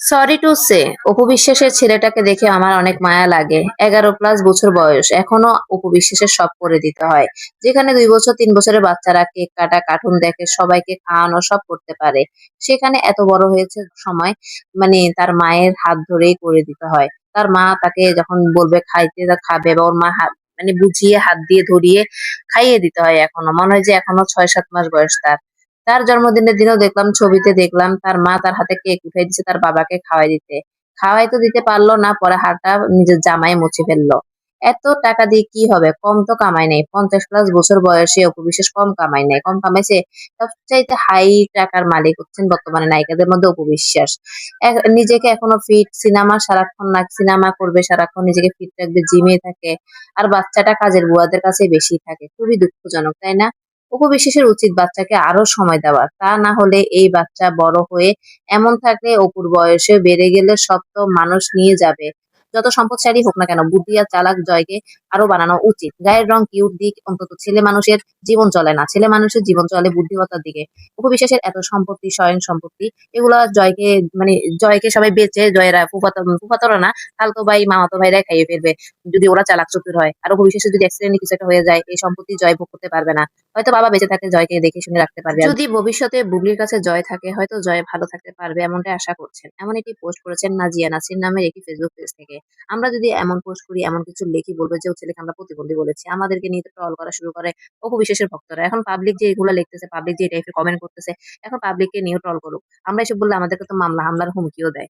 Sorry to say Apu বিশ্বাসের ছেলেটাকে দেখে আমার অনেক মায়া লাগে। এগারো প্লাস বছর বয়স, এখনও অপু বিশ্বাসের সব করে দিতে হয়। যেখানে দুই বছর, তিন বছরের বাচ্চারা কেক কাটা কার্টুন দেখে, সবাইকে খাওয়ানো, সব করতে পারে। সেখানে এত বড় হয়েছে সময় মানে তার মায়ের হাত ধরেই করে দিতে হয়। তার মা তাকে যখন বলবে খাইতে খাবে বা ওর মা হাত মানে বুঝিয়ে, হাত দিয়ে ধরিয়ে খাইয়ে দিতে হয় এখনও। মনে হয় যে এখনও ছয় সাত মাস বয়স তার। তার জন্মদিনের দিনও দেখলাম, ছবিতে দেখলাম তার মা তার হাতে কেক উঠাই দিচ্ছে তার বাবাকে খাওয়াই দিতে। খাওয়াই তো দিতে পারল না, পরে হাতটা নিজের জামাই মুছে ফেলল। এত টাকা দিয়ে কি হবে? কম তো কামাই নেই। পঞ্চাশ প্লাস বছর বয়সে অপবিশ্বাস কম কামাই নেই। কম কামাইছে, সবচাইতে হাই টাকার মালিক হচ্ছেন বর্তমানে নায়িকাদের মধ্যে অপবিশ্বাস। নিজেকে এখনও ফিট সিনেমা সারাক্ষণ না সিনেমা করবে সারাক্ষণ নিজেকে ফিট রাখবে জিমে থাকে। আর বাচ্চাটা কাজের বুয়াদের কাছে বেশি থাকে। খুবই দুঃখজনক, তাই না? উপবিশ্বাসের উচিত বাচ্চাকে আরও সময় দেওয়া তা না হলে এই বাচ্চা বড় হয়ে এমন থাকলে অপুর বয়সে বেড়ে গেলে তো মানুষ নিয়ে যাবে। যত সম্পদশালী হোক না কেন, বুদ্ধি আর চালাক জয়কে আরও বানানো উচিত। গায়ের রং কিউট দিক, অন্তত ছেলে মানুষের জীবন চলে না। ছেলে মানুষের জীবন চলে বুদ্ধিমত্তার দিকে। উপবিশ্বাসের এত সম্পত্তি, স্বয়ং সম্পত্তি, এগুলা জয়কে মানে জয়কে সবাই বেচে, জয়েরা ফুফাতো না খালতো ভাই, মামাতো ভাইরা খাইয়ে ফেলবে। যদি ওরা চালাক চতুর হয়, আর উপবিশ্বাসের যদি অ্যাক্সিডেন্ট কিছু একটা হয়ে যায়, এই সম্পত্তি জয় ভোগ করতে পারবে না। হয়তো বাবা বেঁচে থাকলে জয়কে দেখে শুনে রাখতে পারবে। যদি ভবিষ্যতে বুবলির কাছে জয় থাকে, হয়তো জয় ভালো থাকতে পারবে, এমনটাই আশা করছেন। এমন একটি পোস্ট করেছেন নাজিয়া নাসির নামের একটি ফেসবুক পেজ থেকে। আমরা যদি এমন পোস্ট করি, এমন কিছু লিখি, বলব যে, ও ছেলেকে আমরা প্রতিবন্ধী বলেছি। আমাদেরকে নিয়ে ট্রল করা শুরু করে অপু বিশ্বাসের ভক্তরা। এখন পাবলিক যে এগুলো লিখতেছে পাবলিক যে টাইপের কমেন্ট করতেছে, এখন পাবলিককে নিয়ে ট্রল করুক। আমরা এসব বললে আমাদেরকে তো মামলা, হামলার হুমকিও দেয়।